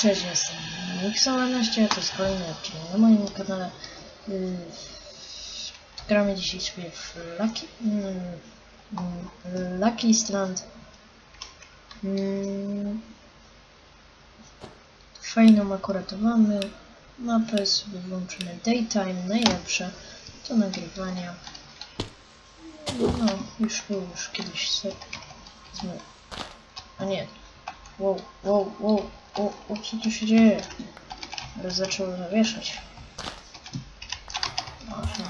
Cześć, jestem Mixo11, to jest kolejny odcinek na moim kanale. Yy, gramy dzisiaj sobie w Lucky, yy, Lucky Strand. Yy, fajną akurat mamy. Mapę sobie włączymy Daytime, najlepsze do nagrywania. No, już był już kiedyś sobie. A nie. Wow, wow, wow. O, o, co tu się dzieje? Teraz zaczął zawieszać. Aha.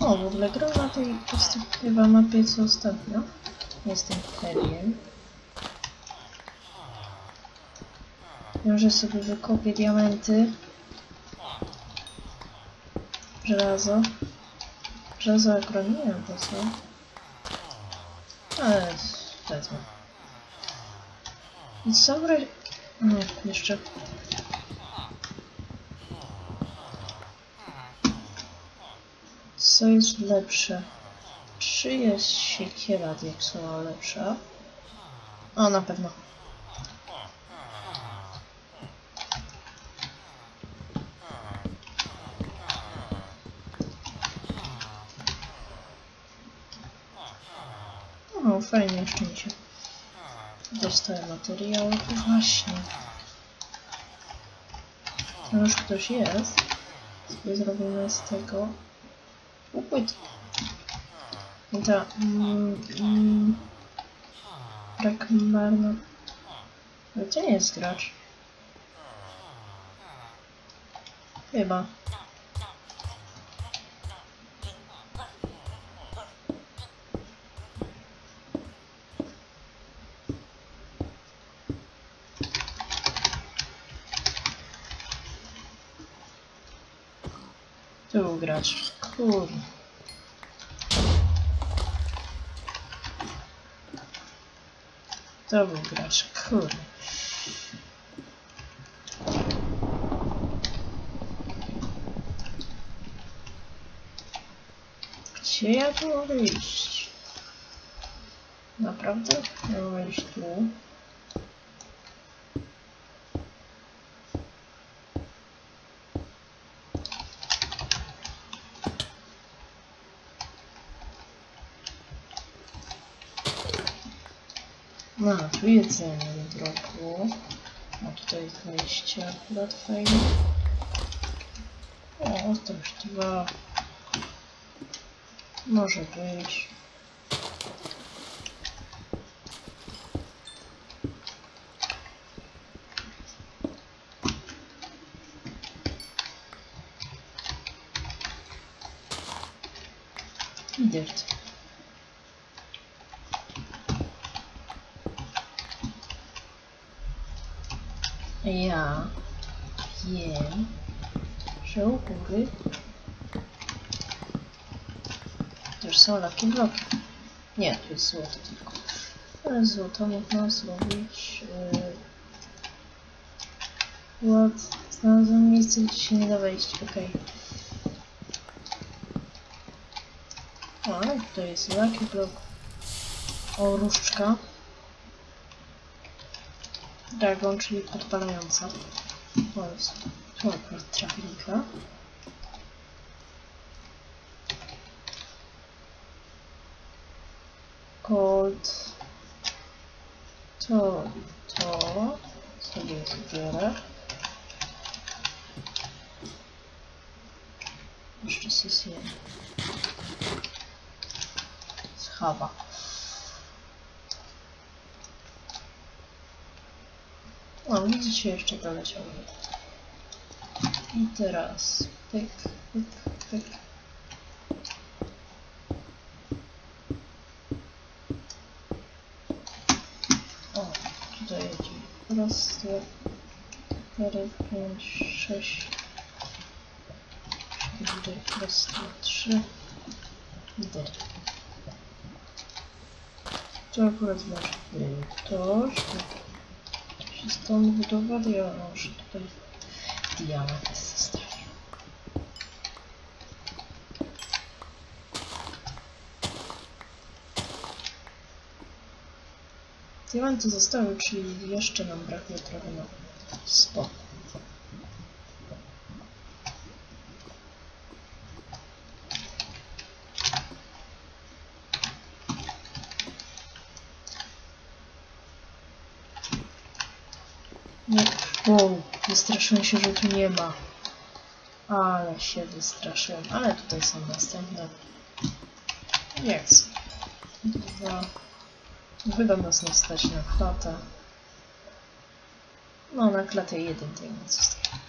O, w ogóle gram na tej chyba mapie co ostatnio. Jestem pewien. Wiem, że sobie wykopię diamenty. Żelazo. Żelazo nie wiem po co. Ale wezmę. I co wreszcie... Nie, jeszcze... Co jest lepsze? Czy jest siekiera diaksowa lepsza? O, na pewno. O, fajnie, jeszcze mi się dostaję materiały. Tu właśnie. To już ktoś jest. Sobie zrobimy z tego upłyt. I ta... Mm, mm, brak marno... Gdzie jest gracz? Chyba. Gracz. Kurde. To był. Kurde. Gdzie ja tu mogę iść? Naprawdę? Ja mogę iść tu. No, tu jedzenie do drogu. A tutaj wejście akurat fajnie. O, już dwa. Może być. I dirt. Ja wiem, że u góry też są laki bloki. Nie, tu jest złoto tylko. Ale złoto można zrobić. Yy... Znalazłem miejsce, gdzie się nie da wejść. Okej. Okay. To jest laki blok. O, różdżka. Dragon, czyli podpalająca. O, jest tu akurat trafnika. Cold. To, to sobie zbiorę. Jeszcze sesję. Schawa. O, widzicie, jeszcze doleciał. I teraz pyk, pyk, pyk. O, tutaj jedzie. Raz, dwa, cztery, pięć, sześć. Cztery, raz, dwa, trzy. Cztery. To akurat może to, się stąd budować, ja może tutaj diament zostawię. Diamenty zostały, czyli jeszcze nam brakuje trochę na spot. Nie, wow, wystraszyłem się, że tu nie ma. Ale się wystraszyłem, ale tutaj są następne. Jest. Dwa. Chyba nas nie stać na klatę. No, na klatę jeden diament zostaje.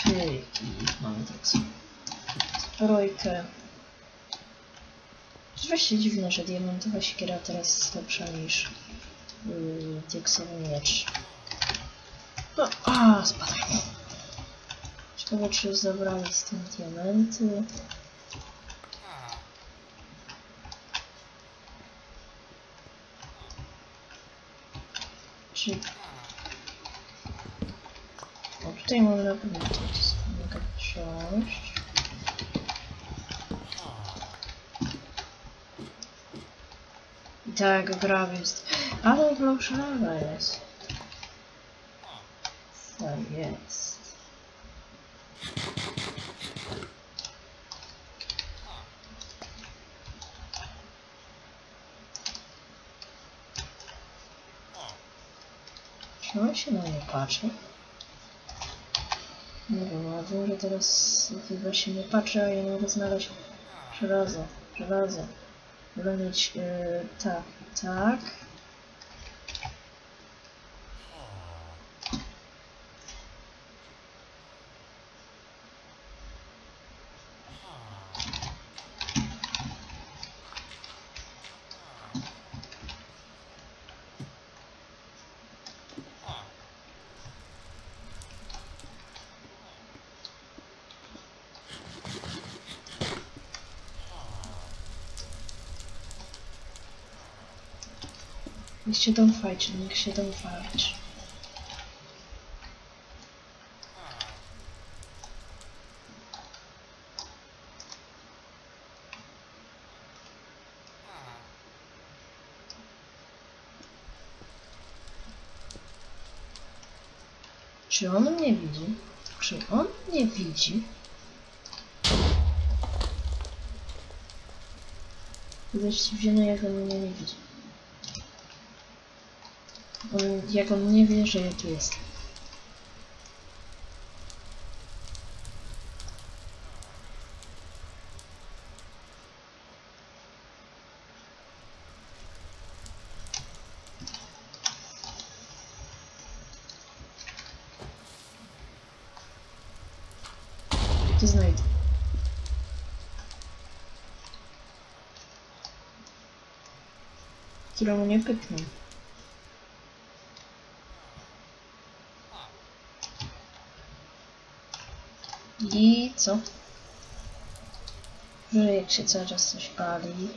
Okej, i mamy tak zbrojkę. Rzeczywiście dziwne, że diamentowa siekiera teraz jest lepsza niż yy, diaksowy miecz. No, a, spadaj. Ciekawe, czy zabrali z tym diamenty. Czy... O, tutaj mamy na pewno coś mogę wziąć. I tak, grab jest. Ale bloszlawa jest. Jest? Czy on się na mnie patrzy? Nie wiem, ale wiem, że teraz chyba się nie patrzy, a ja mogę znaleźć żelazo, żelazo. Mieć, yy, tak, tak. Don't fight, niech się fight. Czy on mnie widzi? Czy on mnie widzi? Jestem zdziwiony, jak on mnie nie widzi. Jak on nie wie, że ja tu jestem. To znajdę. Nie pyknę. Co? Że jak się cały czas coś pali.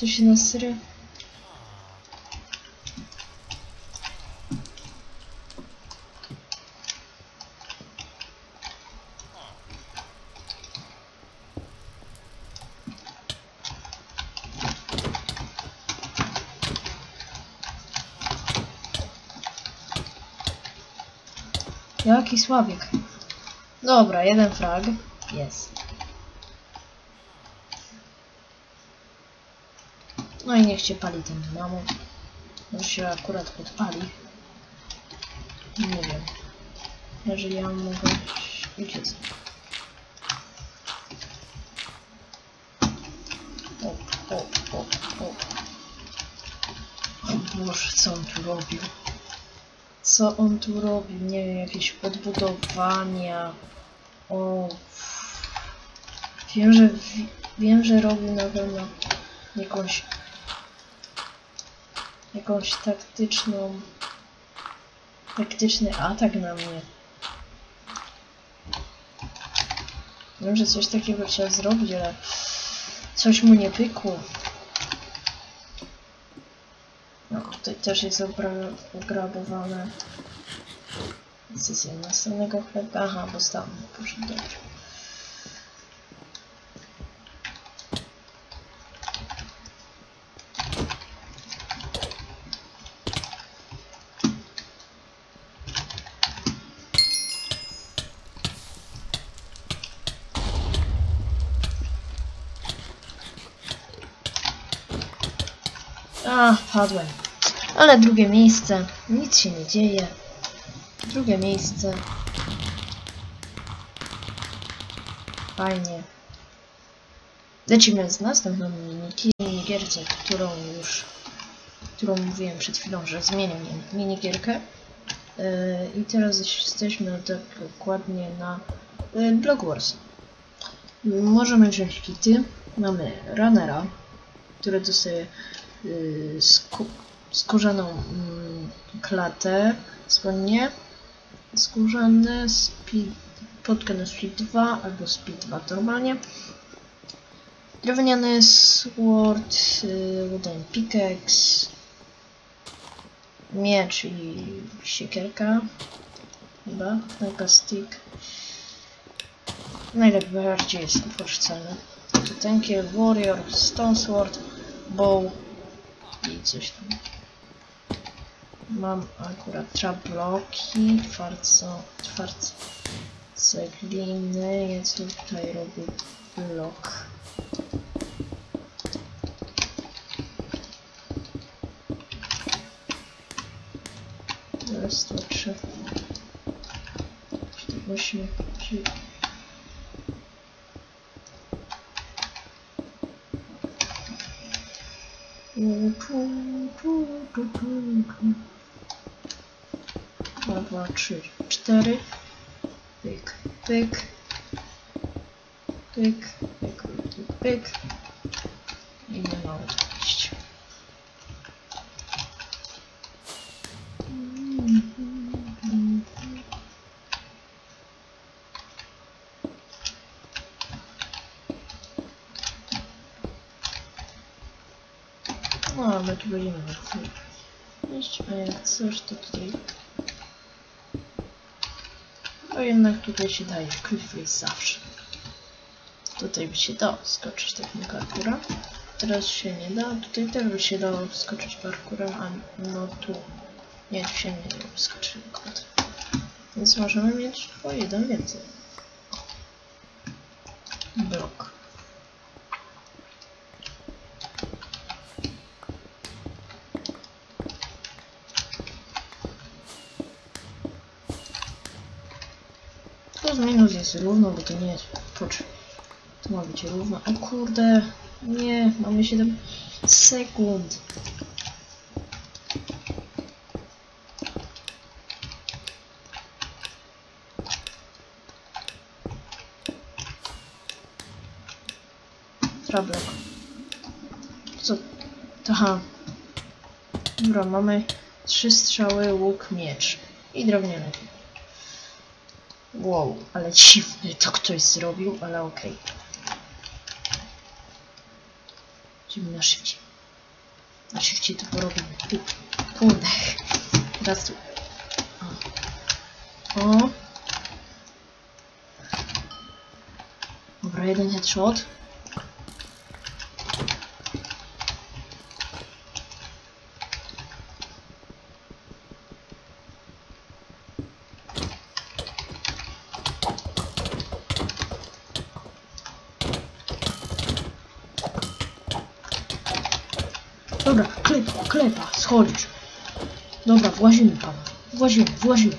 To się na serio? Słabik. Dobra, jeden frag. Jest. No i niech się pali ten dynamo. Już się akurat podpali. Nie wiem. Jeżeli ja mogę uciec. O, o, o, o. O Boże, co on tu robił? Co on tu robi? Nie wiem, jakieś podbudowania. O. Wiem, że wi- wiem, że robił na pewno jakąś jakąś taktyczną taktyczny atak na mnie. Wiem, że coś takiego trzeba zrobić, ale coś mu nie pykło. No, tutaj też jest ograbowane. Decyzja następnego chleba. Aha, bo stałem. Proszę dobrze. A, padłem. Ale drugie miejsce. Nic się nie dzieje. Drugie miejsce. Fajnie. Lecimy z następną minigierce, którą już, którą mówiłem przed chwilą, że zmienię mi- minigierkę. Yy, I teraz jesteśmy dokładnie na yy, Wars. Możemy wziąć kity. Mamy runnera, który dostaje skórzaną mm, klatę, spodnie skórzane, podkę na speed 2 albo speed 2 normalnie. Drewniany sword, yy, wooden pickaxe, miecz i siekierka, chyba, taka stick. Najbardziej jest. To tenkie warrior, stone sword, bow i coś tam. Mam akurat trapbloki, twarco, twarce cegliny, więc tutaj robię blok. Raz, dwa, trzy. Cztery, Dwa, dwa, trzy, cztery. Pyk, pyk. Pyk, pyk, pyk, pyk. No, ale tu będziemy chwilę. Iść, a jak coś, to tutaj... No jednak tutaj się daje cliff zawsze. Tutaj by się dało skoczyć takim parkurem. Teraz się nie da, tutaj też by się dało skoczyć parkurem, a no tu... Nie, tu się nie dało skoczyć. Więc możemy mieć o jeden więcej. Blok. Plus minus jest równo, bo to nie jest. Pocz. To ma być równo. O kurde. Nie, mamy 7 sekund. Trablok. Co? Aha. Dobra, mamy trzy strzały, łuk, miecz. I drewniany. Wow, ale dziwny to ktoś zrobił, ale okej. Idziemy na szybciej. Na szybciej to porobimy. Kurde. Teraz tu. O. o. Dobra, jeden headshot. Dobra, klepa, klepa, schodzisz. Dobra, włazimy pan. Włazimy, włazimy.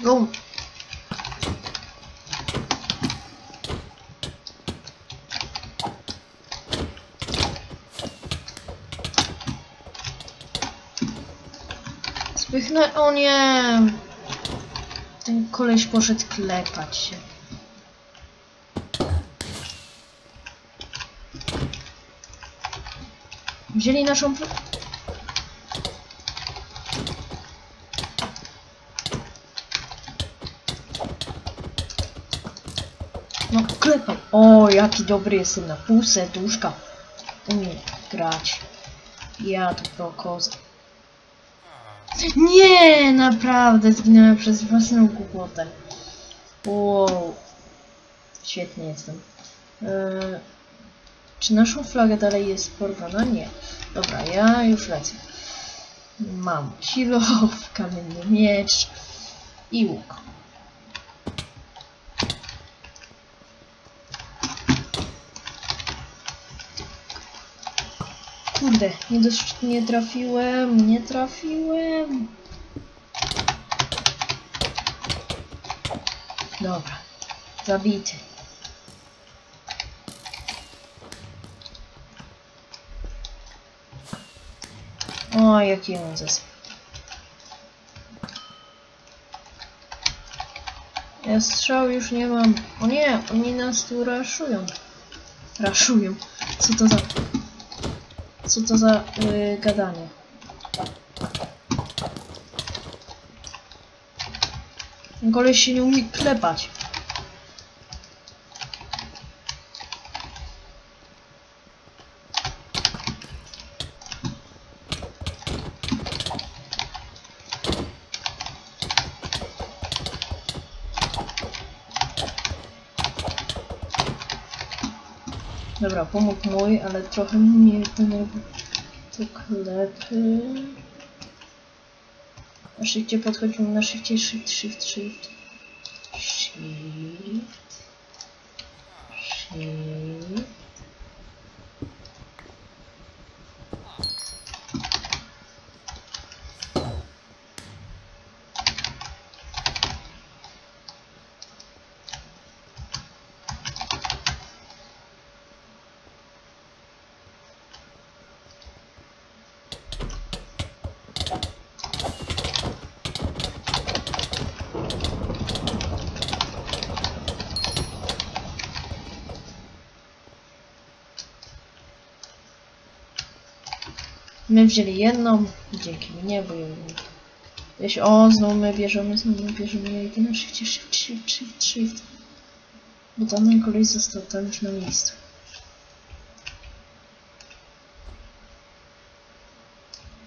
Go. Spychnę, o nie. Ten koleś poszedł klepać się. Wzięli naszą... No, klepaj. O, jaki dobry jestem na pół serduszka. Umiem grać. Ja tu pro kozę. Nie, naprawdę zginąłem przez własną głupotę. Wow. Świetnie jestem. Eee, czy naszą flagę dalej jest porwana? Nie. Dobra, ja już lecę. Mam kilo, kamienny miecz i łuk. Kurde, nie, nie trafiłem, nie trafiłem. Dobra, zabity. O, jaki on. Ja strzał już nie mam. O nie, oni nas tu raszują. Raszują. Co to za... Co to za yy, gadanie? Koleś się nie umie klepać. Dobra, pomógł mój, ale trochę mnie ten to klepy. Na szybcie podchodzimy, na szybcie shift, shift, shift. Shift. Shift. My wzięli jedną, dzięki mnie, bo. Jeśli, o, znowu my bierzemy, znowu my bierzemy, ja idę na shift, shift, shift. Bo tamten koleś został tam już na miejscu.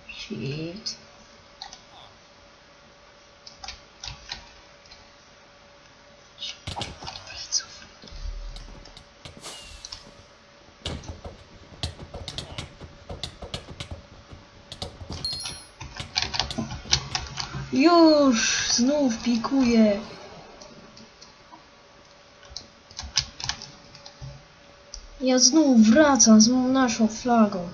Shift. Już! Znów pikuje! Ja znów wracam z naszą flagą.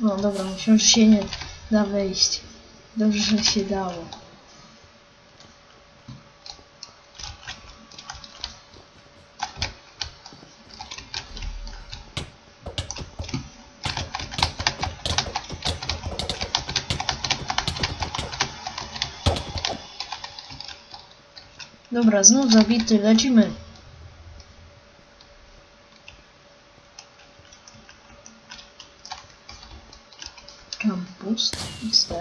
No dobra, że się nie da wejść. Dobrze, że się dało. Dobra, znów zabity, lecimy. Campus, XD.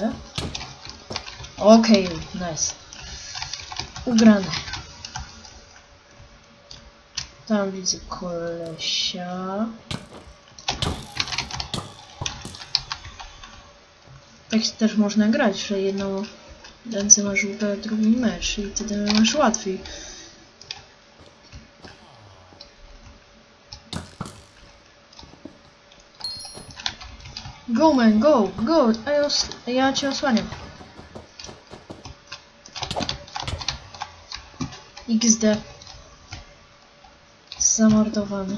Okej, nice. Ugrane. Tam widzę kolesia. Tak też można grać, że jedną ręce ma żółte, a drugi mecz i wtedy masz łatwiej. Go man, go, go, ja, os ja cię osłaniam. XD. Zamordowany.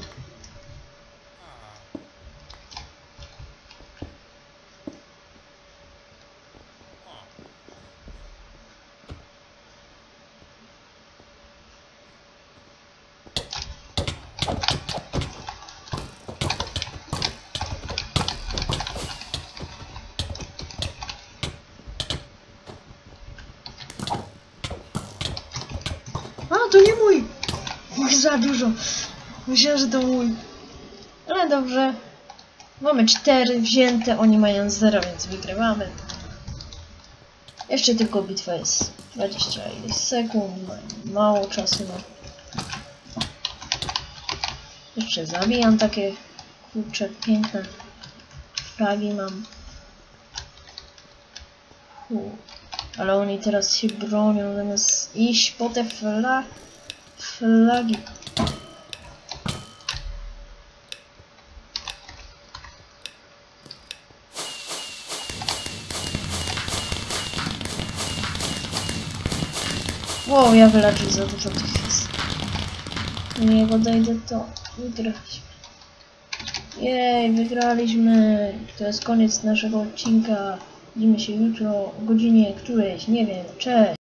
A, to nie mój! Mój za dużo. Myślałem, że to mój. Ale dobrze. Mamy cztery wzięte, oni mają zero, więc wygrywamy. Jeszcze tylko bitwa jest 20 ileś sekund, ma- mało czasu na... Jeszcze zabijam takie kurcze piękne fragi mam. Ale oni teraz się bronią zamiast iść po te fla... flagi. Wow, ja wyleczę za dużo tych jest. Nie podejdę to wygrać. Jej, wygraliśmy. To jest koniec naszego odcinka. Widzimy się jutro o godzinie którejś, nie wiem. Cześć.